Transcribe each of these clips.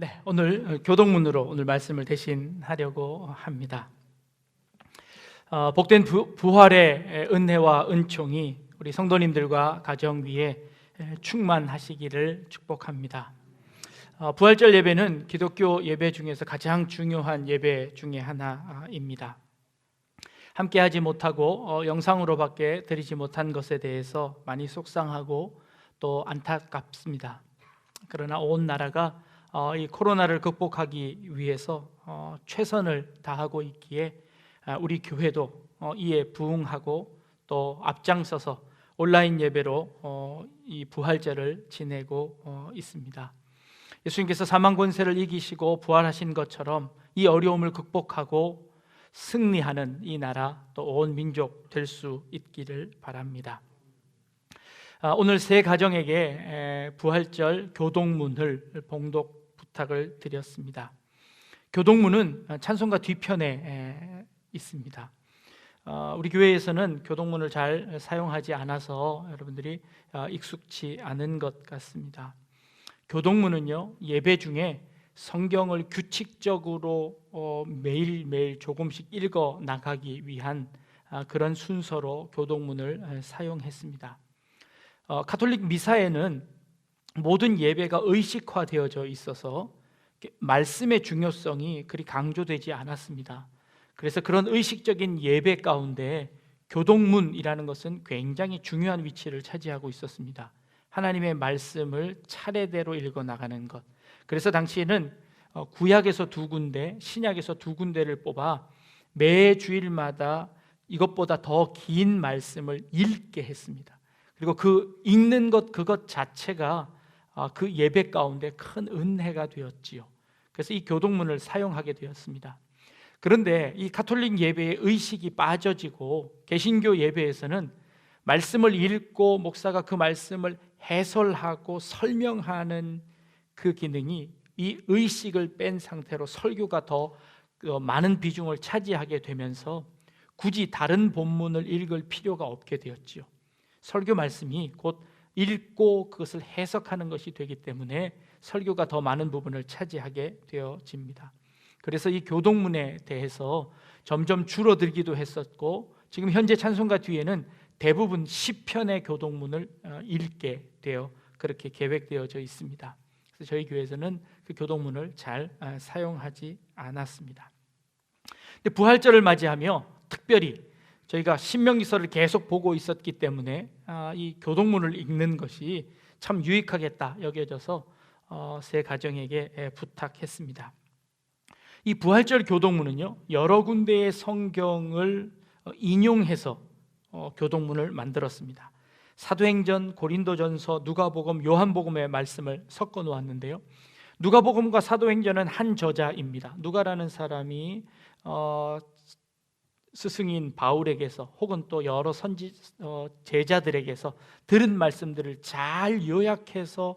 네, 오늘 교동문으로 오늘 말씀을 대신하려고 합니다. 어, 복된 부, 부활의 은혜와 은총이 우리 성도님들과 가정 위에 충만하시기를 축복합니다. 어, 부활절 예배는 기독교 예배 중에서 가장 중요한 예배 중에 하나입니다. 함께하지 못하고 어, 영상으로밖에 드리지 못한 것에 대해서 많이 속상하고 또 안타깝습니다. 그러나 온 나라가 어, 이 코로나를 극복하기 위해서 어, 최선을 다하고 있기에 아, 우리 교회도 어, 이에 부응하고 또 앞장서서 온라인 예배로 이 부활절을 지내고 있습니다. 예수님께서 사망 권세를 이기시고 부활하신 것처럼 이 어려움을 극복하고 승리하는 이 나라 또 온 민족 될 수 있기를 바랍니다. 아, 오늘 세 가정에게 부활절 교동문을 봉독 부탁을 드렸습니다. 교동문은 찬송가 뒤편에 있습니다. 어, 우리 교회에서는 교동문을 잘 사용하지 않아서 여러분들이 어, 익숙치 않은 것 같습니다. 교동문은요 예배 중에 성경을 규칙적으로 어, 매일매일 조금씩 읽어 나가기 위한 아, 그런 순서로 교동문을 사용했습니다. 가톨릭 미사에는 모든 예배가 의식화되어져 있어서 말씀의 중요성이 그리 강조되지 않았습니다. 그래서 그런 의식적인 예배 가운데 교동문이라는 것은 굉장히 중요한 위치를 차지하고 있었습니다. 하나님의 말씀을 차례대로 읽어 나가는 것. 그래서 당시에는 어, 구약에서 두 군데, 신약에서 두 군데를 뽑아 매 주일마다 이것보다 더 긴 말씀을 읽게 했습니다. 그리고 그 읽는 것 그것 자체가 아, 그 예배 가운데 큰 은혜가 되었지요. 그래서 이 교동문을 사용하게 되었습니다. 그런데 이 가톨릭 예배의 의식이 빠져지고 개신교 예배에서는 말씀을 읽고 목사가 그 말씀을 해설하고 설명하는 그 기능이 이 의식을 뺀 상태로 설교가 더 어, 많은 비중을 차지하게 되면서 굳이 다른 본문을 읽을 필요가 없게 되었지요. 설교 말씀이 곧 읽고 그것을 해석하는 것이 되기 때문에 설교가 더 많은 부분을 차지하게 되어집니다. 그래서 이 교동문에 대해서 점점 줄어들기도 했었고 지금 현재 찬송가 뒤에는 대부분 시편의 교동문을 어, 읽게 되어 그렇게 계획되어져 있습니다. 그래서 저희 교회에서는 그 교동문을 잘 어, 사용하지 않았습니다. 부활절을 맞이하며 특별히 저희가 신명기서를 계속 보고 있었기 때문에 아, 이 교동문을 읽는 것이 참 유익하겠다 여겨져서 어, 세 가정에게 부탁했습니다. 이 부활절 교동문은요 여러 군데의 성경을 어, 인용해서 어, 교동문을 만들었습니다. 사도행전, 고린도전서, 누가복음, 요한복음의 말씀을 섞어 놓았는데요. 누가복음과 사도행전은 한 저자입니다. 누가라는 사람이 스승인 바울에게서 혹은 또 여러 선지 어, 제자들에게서 들은 말씀들을 잘 요약해서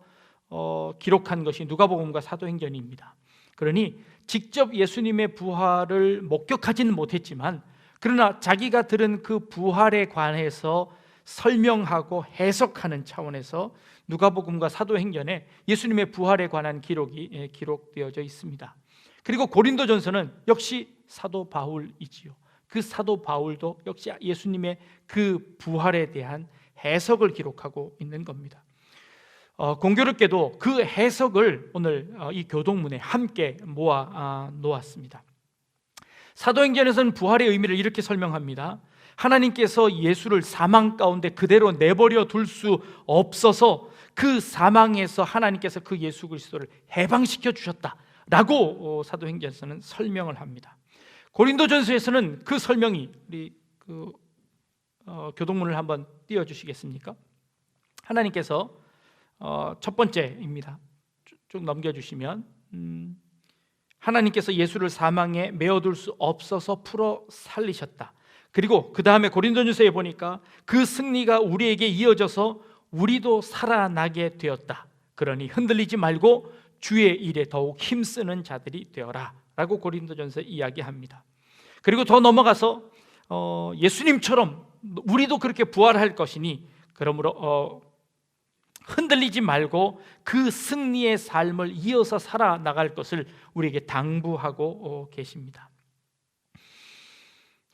어, 기록한 것이 누가복음과 사도행전입니다. 그러니 직접 예수님의 부활을 목격하지는 못했지만 그러나 자기가 들은 그 부활에 관해서 설명하고 해석하는 차원에서 누가복음과 사도행전에 예수님의 부활에 관한 기록이 예, 기록되어져 있습니다. 그리고 고린도전서는 역시 사도 바울이지요. 그 사도 바울도 역시 예수님의 그 부활에 대한 해석을 기록하고 있는 겁니다. 어, 공교롭게도 그 해석을 오늘 어, 이 교동문에 함께 모아 아, 놓았습니다. 사도행전에서는 부활의 의미를 이렇게 설명합니다. 하나님께서 예수를 사망 가운데 그대로 내버려 둘 수 없어서 그 사망에서 하나님께서 그 예수 그리스도를 해방시켜 주셨다라고 어, 사도행전에서는 설명을 합니다. 고린도전서에서는 그 설명이 우리 그 어, 교동문을 한번 띄워 주시겠습니까? 하나님께서 어, 첫 번째입니다. 쭉 넘겨 주시면 음, 하나님께서 예수를 사망에 메어둘 수 없어서 풀어 살리셨다. 그리고 그 다음에 고린도전서에 보니까 그 승리가 우리에게 이어져서 우리도 살아나게 되었다. 그러니 흔들리지 말고 주의 일에 더욱 힘쓰는 자들이 되어라. 라고 고린도전서 이야기합니다. 그리고 더 넘어가서 어, 예수님처럼 우리도 그렇게 부활할 것이니 그러므로 어, 흔들리지 말고 그 승리의 삶을 이어서 살아 나갈 것을 우리에게 당부하고 어, 계십니다.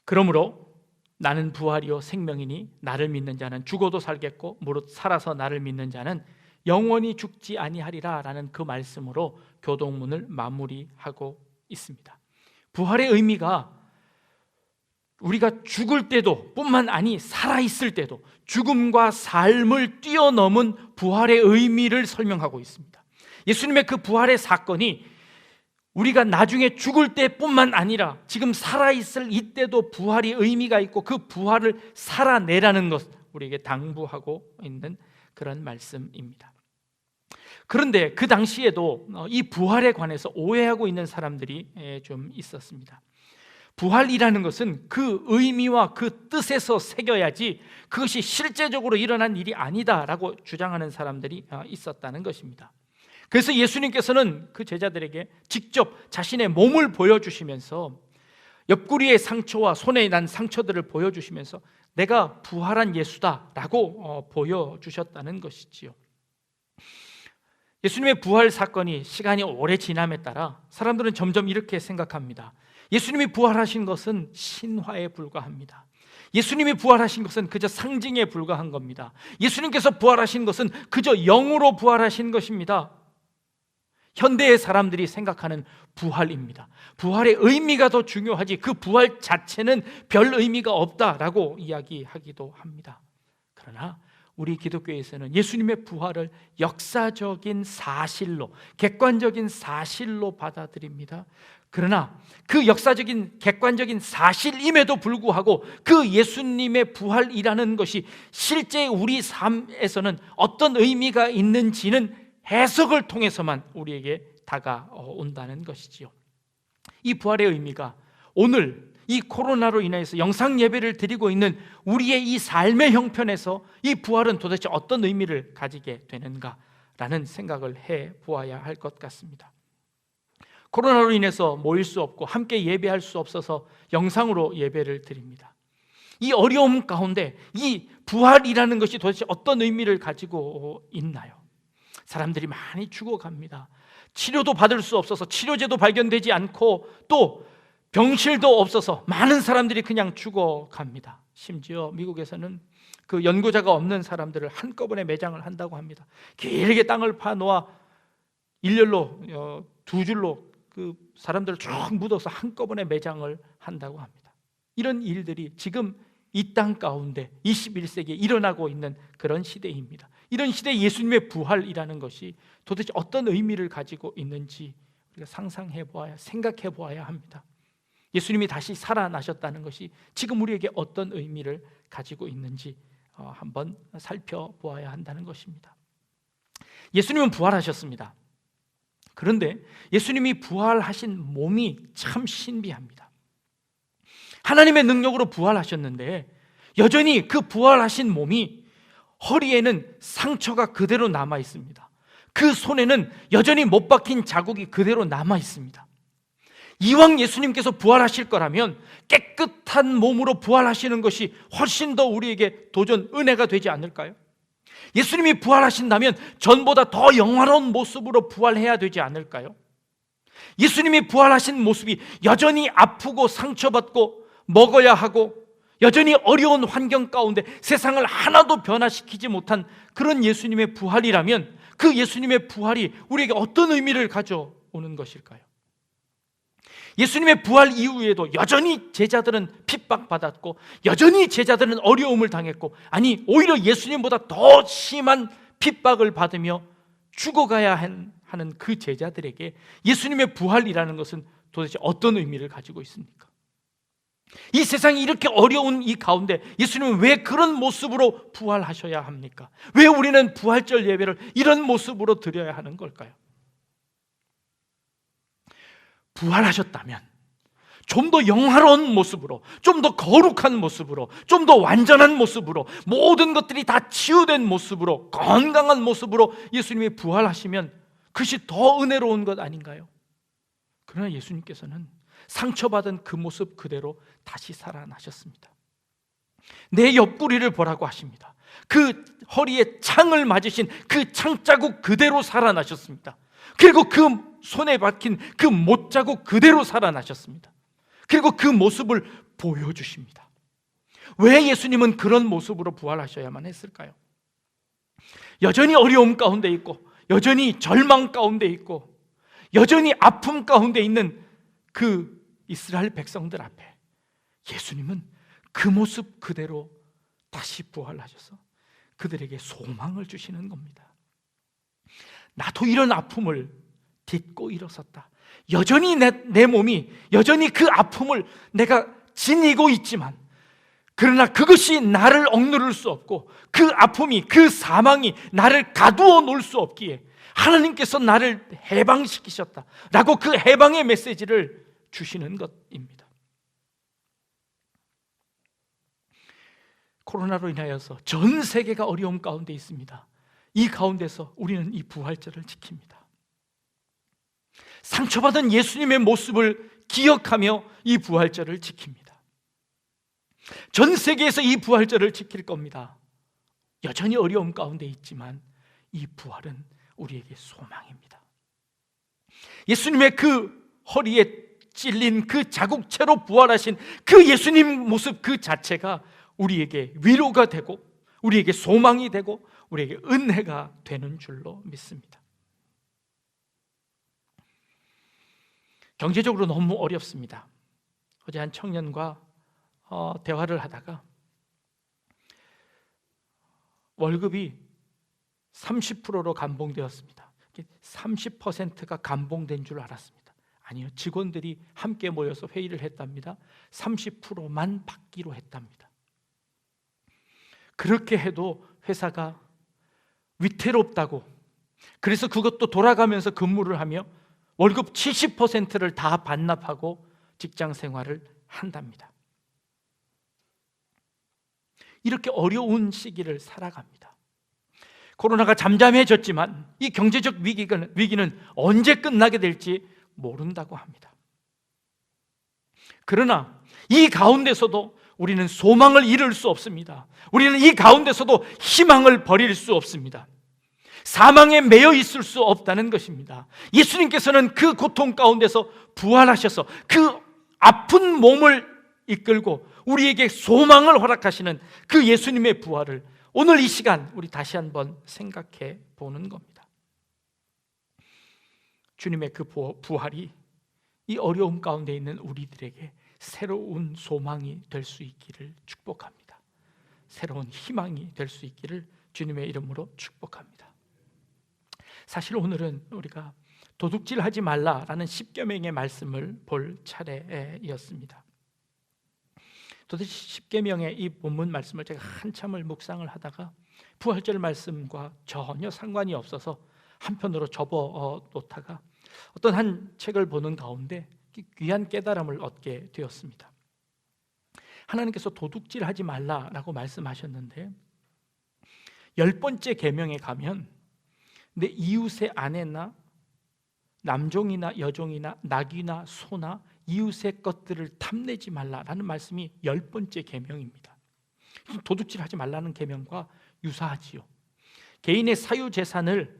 그러므로 나는 부활이요 생명이니 나를 믿는 자는 죽어도 살겠고 무릇 살아서 나를 믿는 자는 영원히 죽지 아니하리라라는 그 말씀으로 교동문을 마무리하고 있습니다. 부활의 의미가 우리가 죽을 때도 뿐만 아니 살아 있을 때도 죽음과 삶을 뛰어넘은 부활의 의미를 설명하고 있습니다. 예수님의 그 부활의 사건이 우리가 나중에 죽을 때뿐만 아니라 지금 살아 있을 이때도 부활이 의미가 있고 그 부활을 살아내라는 것 우리에게 당부하고 있는 그런 말씀입니다. 그런데 그 당시에도 어, 이 부활에 관해서 오해하고 있는 사람들이 좀 있었습니다. 부활이라는 것은 그 의미와 그 뜻에서 새겨야지 그것이 실제적으로 일어난 일이 아니다라고 주장하는 사람들이 어, 있었다는 것입니다. 그래서 예수님께서는 그 제자들에게 직접 자신의 몸을 보여주시면서 옆구리의 상처와 손에 난 상처들을 보여주시면서 내가 부활한 예수다라고 어, 보여주셨다는 것이지요. 예수님의 부활 사건이 시간이 오래 지남에 따라 사람들은 점점 이렇게 생각합니다. 예수님이 부활하신 것은 신화에 불과합니다. 예수님이 부활하신 것은 그저 상징에 불과한 겁니다. 예수님께서 부활하신 것은 그저 영으로 부활하신 것입니다. 현대의 사람들이 생각하는 부활입니다. 부활의 의미가 더 중요하지 그 부활 자체는 별 의미가 없다라고 이야기하기도 합니다. 그러나 우리 기독교에서는 예수님의 부활을 역사적인 사실로, 객관적인 사실로 받아들입니다. 그러나 그 역사적인 객관적인 사실임에도 불구하고 그 예수님의 부활이라는 것이 실제 우리 삶에서는 어떤 의미가 있는지는 해석을 통해서만 우리에게 다가온다는 것이지요. 이 부활의 의미가 오늘 이 코로나로 인해서 영상 예배를 드리고 있는 우리의 이 삶의 형편에서 이 부활은 도대체 어떤 의미를 가지게 되는가라는 생각을 해 보아야 할 것 같습니다. 코로나로 인해서 모일 수 없고 함께 예배할 수 없어서 영상으로 예배를 드립니다. 이 어려움 가운데 이 부활이라는 것이 도대체 어떤 의미를 가지고 있나요? 사람들이 많이 죽어갑니다. 치료도 받을 수 없어서 치료제도 발견되지 않고 또 병실도 없어서 많은 사람들이 그냥 죽어갑니다. 심지어 미국에서는 그 연고자가 없는 사람들을 한꺼번에 매장을 한다고 합니다. 길게 땅을 파놓아 일렬로 어, 두 줄로 그 사람들을 쭉 묻어서 한꺼번에 매장을 한다고 합니다. 이런 일들이 지금 이 땅 가운데 21세기에 일어나고 있는 그런 시대입니다. 이런 시대에 예수님의 부활이라는 것이 도대체 어떤 의미를 가지고 있는지 우리가 상상해 보아야 생각해 보아야 합니다. 예수님이 다시 살아나셨다는 것이 지금 우리에게 어떤 의미를 가지고 있는지 어, 한번 살펴보아야 한다는 것입니다. 예수님은 부활하셨습니다. 그런데 예수님이 부활하신 몸이 참 신비합니다. 하나님의 능력으로 부활하셨는데 여전히 그 부활하신 몸이 허리에는 상처가 그대로 남아 있습니다. 그 손에는 여전히 못 박힌 자국이 그대로 남아 있습니다. 이왕 예수님께서 부활하실 거라면 깨끗한 몸으로 부활하시는 것이 훨씬 더 우리에게 도전 은혜가 되지 않을까요? 예수님이 부활하신다면 전보다 더 영화로운 모습으로 부활해야 되지 않을까요? 예수님이 부활하신 모습이 여전히 아프고 상처받고 먹어야 하고 여전히 어려운 환경 가운데 세상을 하나도 변화시키지 못한 그런 예수님의 부활이라면 그 예수님의 부활이 우리에게 어떤 의미를 가져오는 것일까요? 예수님의 부활 이후에도 여전히 제자들은 핍박받았고 여전히 제자들은 어려움을 당했고 아니 오히려 예수님보다 더 심한 핍박을 받으며 죽어가야 하는 그 제자들에게 예수님의 부활이라는 것은 도대체 어떤 의미를 가지고 있습니까? 이 세상이 이렇게 어려운 이 가운데 예수님은 왜 그런 모습으로 부활하셔야 합니까? 왜 우리는 부활절 예배를 이런 모습으로 드려야 하는 걸까요? 부활하셨다면 좀 더 영화로운 모습으로, 좀 더 거룩한 모습으로, 좀 더 완전한 모습으로, 모든 것들이 다 치유된 모습으로, 건강한 모습으로 예수님이 부활하시면 그것이 더 은혜로운 것 아닌가요? 그러나 예수님께서는 상처받은 그 모습 그대로 다시 살아나셨습니다. 내 옆구리를 보라고 하십니다. 그 허리에 창을 맞으신 그 창자국 그대로 살아나셨습니다. 그리고 그 손에 박힌 그 못자국 그대로 살아나셨습니다. 그리고 그 모습을 보여주십니다. 왜 예수님은 그런 모습으로 부활하셔야만 했을까요? 여전히 어려움 가운데 있고, 여전히 절망 가운데 있고, 여전히 아픔 가운데 있는 그 이스라엘 백성들 앞에 예수님은 그 모습 그대로 다시 부활하셔서 그들에게 소망을 주시는 겁니다. 나도 이런 아픔을 딛고 일어섰다. 여전히 내, 내 몸이 여전히 그 아픔을 내가 지니고 있지만 그러나 그것이 나를 억누를 수 없고 그 아픔이 그 사망이 나를 가두어 놓을 수 없기에 하나님께서 나를 해방시키셨다. 라고 그 해방의 메시지를 주시는 것입니다. 코로나로 인하여서 전 세계가 어려움 가운데 있습니다. 이 가운데서 우리는 이 부활절을 지킵니다. 상처받은 예수님의 모습을 기억하며 이 부활절을 지킵니다. 전 세계에서 이 부활절을 지킬 겁니다. 여전히 어려움 가운데 있지만 이 부활은 우리에게 소망입니다. 예수님의 그 허리에 찔린 그 자국채로 부활하신 그 예수님 모습 그 자체가 우리에게 위로가 되고 우리에게 소망이 되고 우리에게 은혜가 되는 줄로 믿습니다. 경제적으로 너무 어렵습니다. 어제 한 청년과 어, 대화를 하다가 월급이 30%로 감봉되었습니다. 30%가 감봉된 줄 알았습니다. 아니요. 직원들이 함께 모여서 회의를 했답니다. 30%만 받기로 했답니다. 그렇게 해도 회사가 위태롭다고 그래서 그것도 돌아가면서 근무를 하며 월급 70%를 다 반납하고 직장 생활을 한답니다. 이렇게 어려운 시기를 살아갑니다. 코로나가 잠잠해졌지만 이 경제적 위기는, 위기는 언제 끝나게 될지 모른다고 합니다. 그러나 이 가운데서도 우리는 소망을 잃을 수 없습니다. 우리는 이 가운데서도 희망을 버릴 수 없습니다. 사망에 매여 있을 수 없다는 것입니다. 예수님께서는 그 고통 가운데서 부활하셔서 그 아픈 몸을 이끌고 우리에게 소망을 허락하시는 그 예수님의 부활을 오늘 이 시간 우리 다시 한번 생각해 보는 겁니다. 주님의 그 부활이 이 어려움 가운데 있는 우리들에게 새로운 소망이 될 수 있기를 축복합니다. 새로운 희망이 될 수 있기를 주님의 이름으로 축복합니다. 사실 오늘은 우리가 도둑질하지 말라라는 십계명의 말씀을 볼 차례였습니다. 도대체 십계명의 이 본문 말씀을 제가 한참을 묵상을 하다가 부활절 말씀과 전혀 상관이 없어서 한편으로 접어 놓다가 어떤 한 책을 보는 가운데 귀한 깨달음을 얻게 되었습니다. 하나님께서 도둑질하지 말라라고 말씀하셨는데 열 번째 계명에 가면 내 이웃의 아내나 남종이나 여종이나 낙이나 소나 이웃의 것들을 탐내지 말라라는 말씀이 열 번째 계명입니다. 도둑질하지 말라는 계명과 유사하지요. 개인의 사유 재산을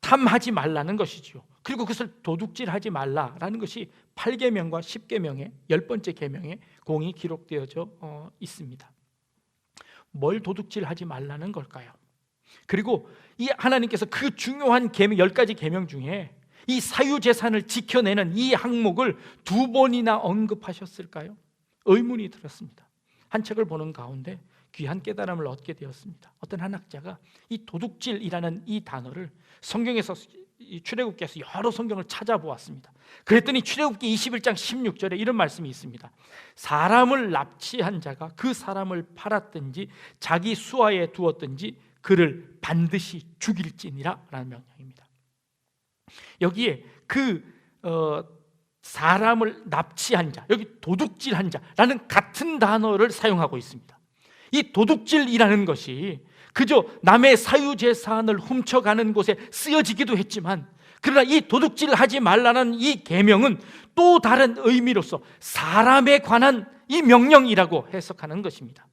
탐하지 말라는 것이지요. 그리고 그것을 도둑질하지 말라라는 것이 8계명과 10계명의 열 번째 계명에 공이 기록되어져 어, 있습니다. 뭘 도둑질하지 말라는 걸까요? 그리고 이 하나님께서 그 중요한 계명 열 가지 계명 중에 이 사유 재산을 지켜내는 이 항목을 두 번이나 언급하셨을까요? 의문이 들었습니다. 한 책을 보는 가운데 귀한 깨달음을 얻게 되었습니다. 어떤 한 학자가 이 도둑질이라는 이 단어를 성경에서 출애굽기에서 여러 성경을 찾아보았습니다. 그랬더니 출애굽기 21장 16절에 이런 말씀이 있습니다. 사람을 납치한 자가 그 사람을 팔았든지 자기 수하에 두었든지 그를 반드시 죽일지니라 라는 명령입니다. 여기에 그 어, 사람을 납치한 자, 여기 도둑질한 자라는 같은 단어를 사용하고 있습니다. 이 도둑질이라는 것이 그저 남의 사유 재산을 훔쳐가는 곳에 쓰여지기도 했지만 그러나 이 도둑질을 하지 말라는 이 계명은 또 다른 의미로서 사람에 관한 이 명령이라고 해석하는 것입니다.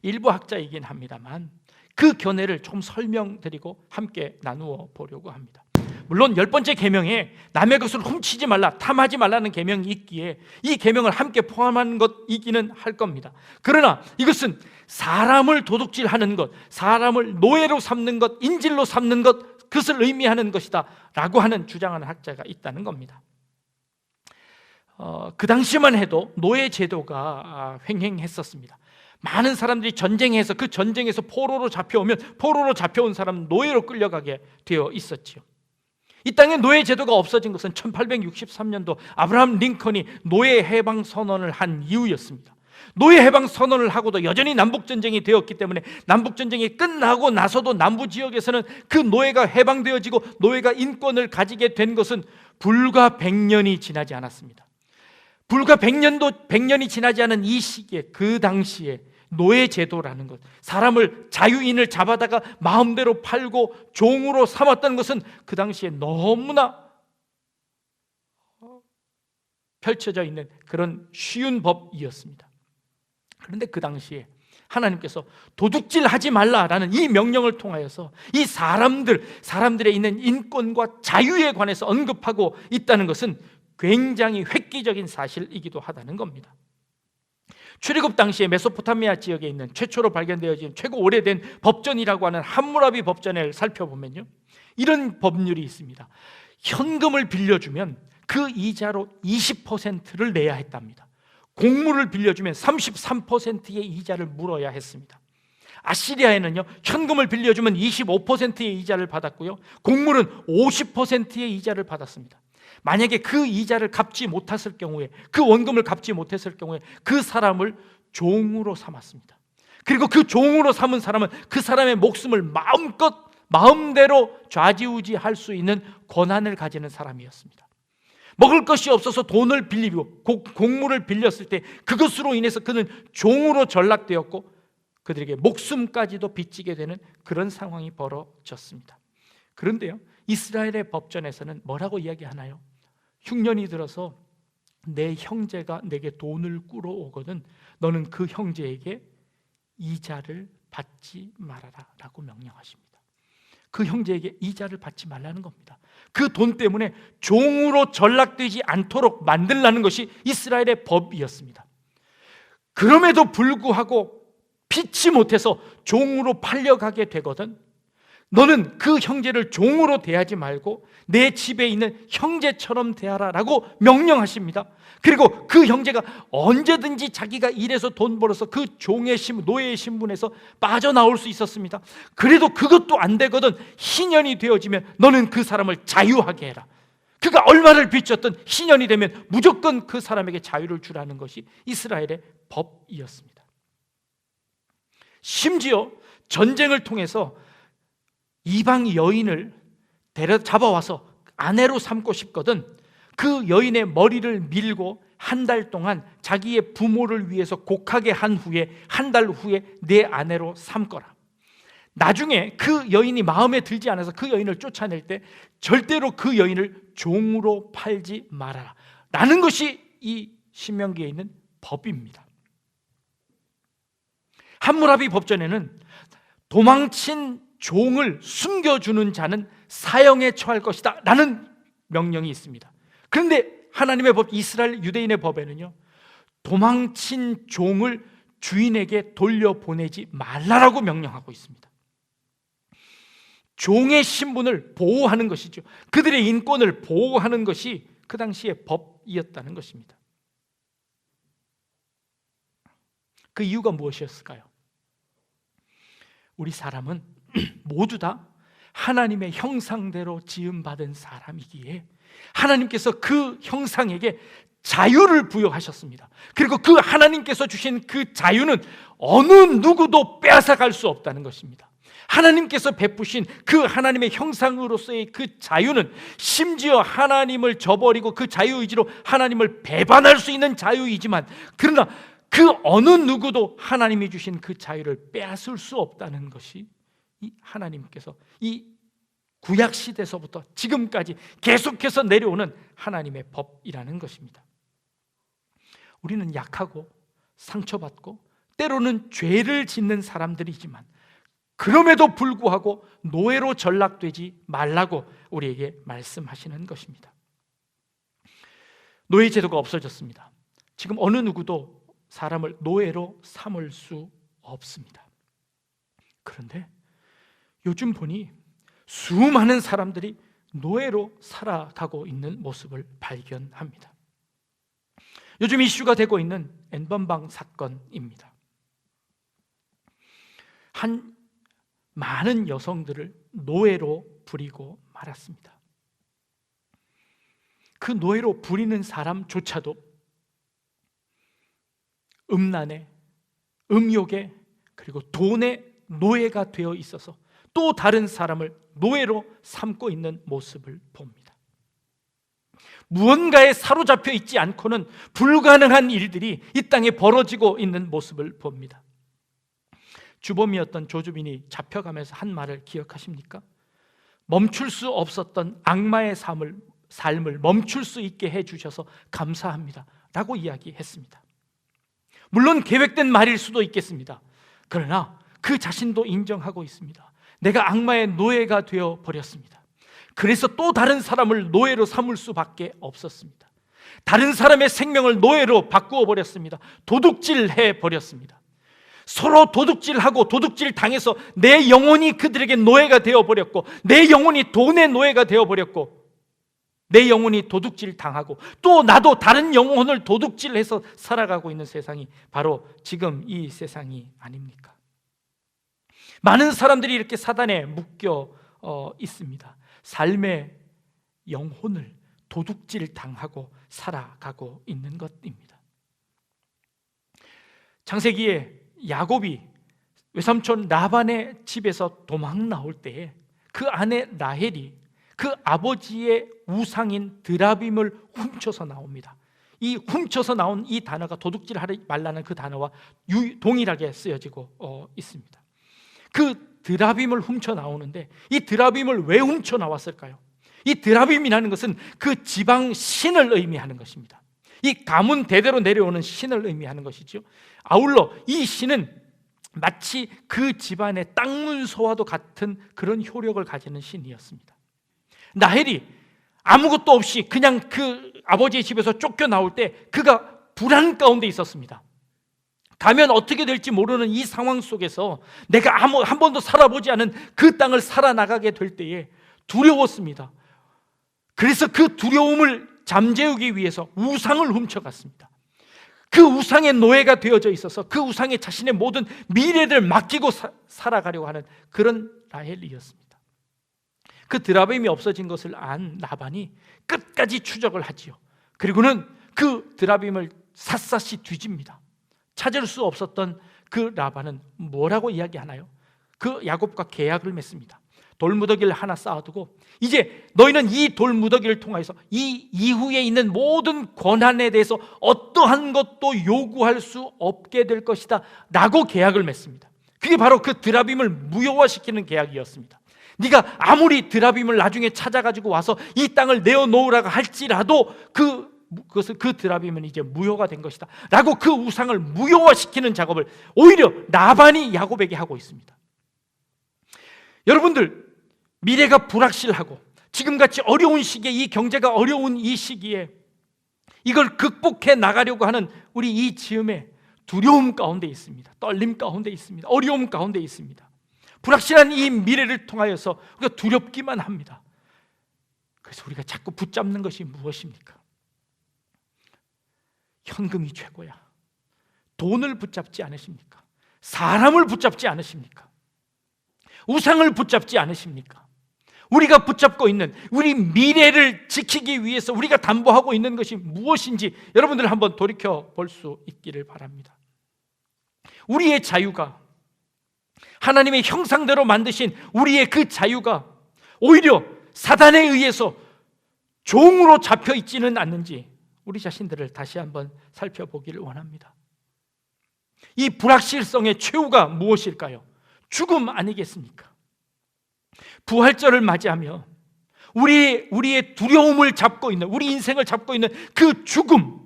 일부 학자이긴 합니다만 그 견해를 좀 설명드리고 함께 나누어 보려고 합니다. 물론 열 번째 계명에 남의 것을 훔치지 말라, 탐하지 말라는 계명이 있기에 이 계명을 함께 포함한 것이기는 할 겁니다. 그러나 이것은 사람을 도둑질하는 것, 사람을 노예로 삼는 것, 인질로 삼는 것, 그것을 의미하는 것이다라고 하는 주장하는 학자가 있다는 겁니다. 어, 그 당시만 해도 노예 제도가 아, 횡행했었습니다. 많은 사람들이 전쟁에서 그 전쟁에서 포로로 잡혀오면 포로로 잡혀온 사람 노예로 끌려가게 되어 있었지요. 이 땅에 노예 제도가 없어진 것은 1863년도 아브라함 링컨이 노예 해방 선언을 한 이후였습니다. 노예 해방 선언을 하고도 여전히 남북 전쟁이 되었기 때문에 남북 전쟁이 끝나고 나서도 남부 지역에서는 그 노예가 해방되어지고 노예가 인권을 가지게 된 것은 불과 100년이 지나지 않았습니다. 불과 100년도 100년이 지나지 않은 이 시기에 그 당시에 노예 제도라는 것, 사람을 자유인을 잡아다가 마음대로 팔고 종으로 삼았다는 것은 그 당시에 너무나 펼쳐져 있는 그런 쉬운 법이었습니다. 그런데 그 당시에 하나님께서 도둑질 하지 말라라는 이 명령을 통하여서 이 사람들, 사람들의 있는 인권과 자유에 관해서 언급하고 있다는 것은 굉장히 획기적인 사실이기도 하다는 겁니다. 출애굽 당시에 메소포타미아 지역에 있는 최초로 발견되어진 최고 오래된 법전이라고 하는 함무라비 법전을 살펴보면요. 이런 법률이 있습니다. 현금을 빌려주면 그 이자로 20%를 내야 했답니다. 공물을 빌려주면 33%의 이자를 물어야 했습니다. 아시리아에는요, 현금을 빌려주면 25%의 이자를 받았고요, 공물은 50%의 이자를 받았습니다. 만약에 그 이자를 갚지 못했을 경우에 그 원금을 갚지 못했을 경우에 그 사람을 종으로 삼았습니다. 그리고 그 종으로 삼은 사람은 그 사람의 목숨을 마음껏 마음대로 좌지우지할 수 있는 권한을 가지는 사람이었습니다. 먹을 것이 없어서 돈을 빌리고 곡물을 빌렸을 때 그것으로 인해서 그는 종으로 전락되었고 그들에게 목숨까지도 빚지게 되는 그런 상황이 벌어졌습니다. 그런데요, 이스라엘의 법전에서는 뭐라고 이야기하나요? 흉년이 들어서 내 형제가 내게 돈을 꾸러오거든 너는 그 형제에게 이자를 받지 말아라 라고 명령하십니다. 그 형제에게 이자를 받지 말라는 겁니다. 그 돈 때문에 종으로 전락되지 않도록 만들라는 것이 이스라엘의 법이었습니다. 그럼에도 불구하고 피치 못해서 종으로 팔려가게 되거든 너는 그 형제를 종으로 대하지 말고 내 집에 있는 형제처럼 대하라 라고 명령하십니다. 그리고 그 형제가 언제든지 자기가 일해서 돈 벌어서 그 종의 신 노예의 신분에서 빠져나올 수 있었습니다. 그래도 그것도 안 되거든 희년이 되어지면 너는 그 사람을 자유하게 해라. 그가 얼마를 빚졌든 희년이 되면 무조건 그 사람에게 자유를 주라는 것이 이스라엘의 법이었습니다. 심지어 전쟁을 통해서 이방 여인을 데려 잡아와서 아내로 삼고 싶거든 그 여인의 머리를 밀고 한 달 동안 자기의 부모를 위해서 곡하게 한 후에 한 달 후에 내 아내로 삼거라. 나중에 그 여인이 마음에 들지 않아서 그 여인을 쫓아낼 때 절대로 그 여인을 종으로 팔지 말아라. 라는 것이 이 신명기에 있는 법입니다. 함무라비 법전에는 도망친 종을 숨겨주는 자는 사형에 처할 것이다. 라는 명령이 있습니다. 그런데 하나님의 법 이스라엘 유대인의 법에는요 도망친 종을 주인에게 돌려보내지 말라라고 명령하고 있습니다. 종의 신분을 보호하는 것이죠. 그들의 인권을 보호하는 것이 그 당시의 법이었다는 것입니다. 그 이유가 무엇이었을까요? 우리 사람은 모두 다 하나님의 형상대로 지음받은 사람이기에 하나님께서 그 형상에게 자유를 부여하셨습니다. 그리고 그 하나님께서 주신 그 자유는 어느 누구도 빼앗아갈 수 없다는 것입니다. 하나님께서 베푸신 그 하나님의 형상으로서의 그 자유는 심지어 하나님을 저버리고 그 자유의지로 하나님을 배반할 수 있는 자유이지만 그러나 그 어느 누구도 하나님이 주신 그 자유를 빼앗을 수 없다는 것이 이 하나님께서 이 구약 시대서부터 지금까지 계속해서 내려오는 하나님의 법이라는 것입니다. 우리는 약하고 상처받고 때로는 죄를 짓는 사람들이지만 그럼에도 불구하고 노예로 전락되지 말라고 우리에게 말씀하시는 것입니다. 노예 제도가 없어졌습니다. 지금 어느 누구도 사람을 노예로 삼을 수 없습니다. 그런데 요즘 보니 수많은 사람들이 노예로 살아가고 있는 모습을 발견합니다. 요즘 이슈가 되고 있는 N번방 사건입니다. 한 많은 여성들을 노예로 부리고 말았습니다. 그 노예로 부리는 사람조차도 음란에, 음욕에, 그리고 돈의 노예가 되어 있어서 또 다른 사람을 노예로 삼고 있는 모습을 봅니다. 무언가에 사로잡혀 있지 않고는 불가능한 일들이 이 땅에 벌어지고 있는 모습을 봅니다. 주범이었던 조주빈이 잡혀가면서 한 말을 기억하십니까? 멈출 수 없었던 악마의 삶을, 삶을 멈출 수 있게 해주셔서 감사합니다. 라고 이야기했습니다. 물론 계획된 말일 수도 있겠습니다. 그러나 그 자신도 인정하고 있습니다. 내가 악마의 노예가 되어 버렸습니다. 그래서 또 다른 사람을 노예로 삼을 수밖에 없었습니다. 다른 사람의 생명을 노예로 바꾸어 버렸습니다. 도둑질 해 버렸습니다. 서로 도둑질하고 도둑질 당해서 내 영혼이 그들에게 노예가 되어 버렸고 내 영혼이 돈의 노예가 되어 버렸고 내 영혼이 도둑질 당하고 또 나도 다른 영혼을 도둑질해서 살아가고 있는 세상이 바로 지금 이 세상이 아닙니까? 많은 사람들이 이렇게 사단에 묶여 어, 있습니다. 삶의 영혼을 도둑질 당하고 살아가고 있는 것입니다. 창세기에 야곱이 외삼촌 라반의 집에서 도망 나올 때에 그 아내 라헬이 그 아버지의 우상인 드라빔을 훔쳐서 나옵니다. 이 훔쳐서 나온 이 단어가 도둑질하지 말라는 그 단어와 유, 동일하게 쓰여지고 어, 있습니다. 그 드라빔을 훔쳐 나오는데 이 드라빔을 왜 훔쳐 나왔을까요? 이 드라빔이라는 것은 그 지방 신을 의미하는 것입니다. 이 가문 대대로 내려오는 신을 의미하는 것이죠. 아울러 이 신은 마치 그 집안의 땅문서와도 같은 그런 효력을 가지는 신이었습니다. 나헬이 아무것도 없이 그냥 그 아버지의 집에서 쫓겨 나올 때 그가 불안 가운데 있었습니다. 가면 어떻게 될지 모르는 이 상황 속에서 내가 아무 한 번도 살아보지 않은 그 땅을 살아나가게 될 때에 두려웠습니다. 그래서 그 두려움을 잠재우기 위해서 우상을 훔쳐갔습니다. 그 우상의 노예가 되어져 있어서 그 우상에 자신의 모든 미래를 맡기고 사, 살아가려고 하는 그런 라헬이었습니다. 그 드라빔이 없어진 것을 안 라반이 끝까지 추적을 하지요. 그리고는 그 드라빔을 샅샅이 뒤집니다. 찾을 수 없었던 그 라반은 뭐라고 이야기하나요? 그 야곱과 계약을 맺습니다. 돌무더기를 하나 쌓아두고 이제 너희는 이 돌무더기를 통해서 이 이후에 있는 모든 권한에 대해서 어떠한 것도 요구할 수 없게 될 것이다 라고 계약을 맺습니다. 그게 바로 그 드라빔을 무효화시키는 계약이었습니다. 네가 아무리 드라빔을 나중에 찾아가지고 와서 이 땅을 내어놓으라고 할지라도 그 그것을 그 드라빔은 이제 무효가 된 것이다. 라고 그 우상을 무효화시키는 작업을 오히려 나반이 야곱에게 하고 있습니다. 여러분들 미래가 불확실하고 지금같이 어려운 시기에 이 경제가 어려운 이 시기에 이걸 극복해 나가려고 하는 우리 이 지음에 두려움 가운데 있습니다. 떨림 가운데 있습니다. 어려움 가운데 있습니다. 불확실한 이 미래를 통하여서 우리가 두렵기만 합니다. 그래서 우리가 자꾸 붙잡는 것이 무엇입니까? 현금이 최고야. 돈을 붙잡지 않으십니까? 사람을 붙잡지 않으십니까? 우상을 붙잡지 않으십니까? 우리가 붙잡고 있는 우리 미래를 지키기 위해서 우리가 담보하고 있는 것이 무엇인지 여러분들 한번 돌이켜 볼 수 있기를 바랍니다. 우리의 자유가 하나님의 형상대로 만드신 우리의 그 자유가 오히려 사단에 의해서 종으로 잡혀 있지는 않는지 우리 자신들을 다시 한번 살펴보기를 원합니다. 이 불확실성의 최후가 무엇일까요? 죽음 아니겠습니까? 부활절을 맞이하며 우리 우리의 두려움을 잡고 있는 우리 인생을 잡고 있는 그 죽음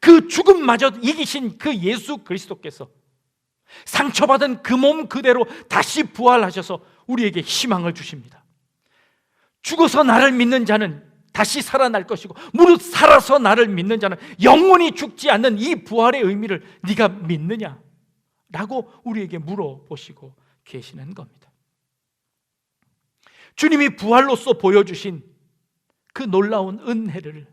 그 죽음마저 이기신 그 예수 그리스도께서 상처받은 그 몸 그대로 다시 부활하셔서 우리에게 희망을 주십니다. 죽어서 나를 믿는 자는 다시 살아날 것이고 무릇 살아서 나를 믿는 자는 영원히 죽지 않는 이 부활의 의미를 네가 믿느냐? 라고 우리에게 물어보시고 계시는 겁니다. 주님이 부활로서 보여주신 그 놀라운 은혜를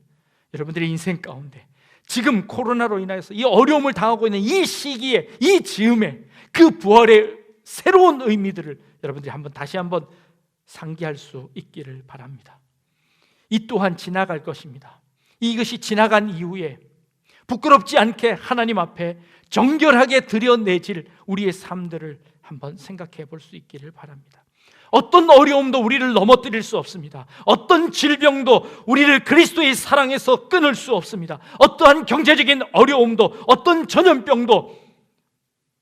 여러분들의 인생 가운데 지금 코로나로 인하여서 이 어려움을 당하고 있는 이 시기에 이 즈음에 그 부활의 새로운 의미들을 여러분들이 한번 다시 한번 상기할 수 있기를 바랍니다. 이 또한 지나갈 것입니다. 이것이 지나간 이후에 부끄럽지 않게 하나님 앞에 정결하게 드려내질 우리의 삶들을 한번 생각해 볼 수 있기를 바랍니다. 어떤 어려움도 우리를 넘어뜨릴 수 없습니다. 어떤 질병도 우리를 그리스도의 사랑에서 끊을 수 없습니다. 어떠한 경제적인 어려움도 어떤 전염병도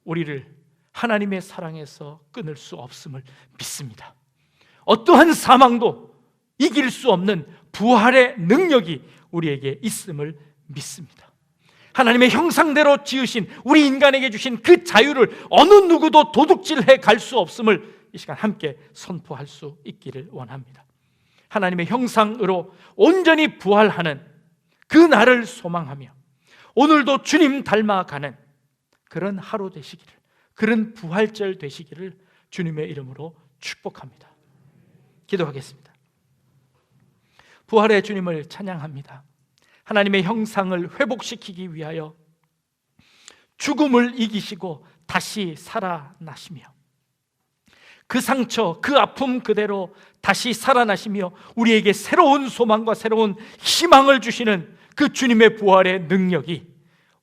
우리를 하나님의 사랑에서 끊을 수 없음을 믿습니다. 어떠한 사망도 이길 수 없는 부활의 능력이 우리에게 있음을 믿습니다. 하나님의 형상대로 지으신 우리 인간에게 주신 그 자유를 어느 누구도 도둑질해 갈 수 없음을 이 시간 함께 선포할 수 있기를 원합니다. 하나님의 형상으로 온전히 부활하는 그 날을 소망하며 오늘도 주님 닮아가는 그런 하루 되시기를 그런 부활절 되시기를 주님의 이름으로 축복합니다. 기도하겠습니다. 부활의 주님을 찬양합니다. 하나님의 형상을 회복시키기 위하여 죽음을 이기시고 다시 살아나시며 그 상처, 그 아픔 그대로 다시 살아나시며 우리에게 새로운 소망과 새로운 희망을 주시는 그 주님의 부활의 능력이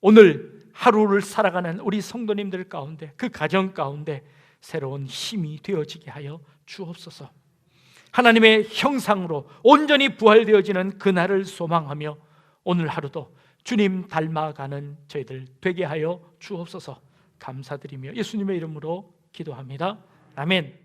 오늘 하루를 살아가는 우리 성도님들 가운데 그 가정 가운데 새로운 힘이 되어지게 하여 주옵소서. 하나님의 형상으로 온전히 부활되어지는 그날을 소망하며 오늘 하루도 주님 닮아가는 저희들 되게 하여 주옵소서 감사드리며 예수님의 이름으로 기도합니다. 아멘.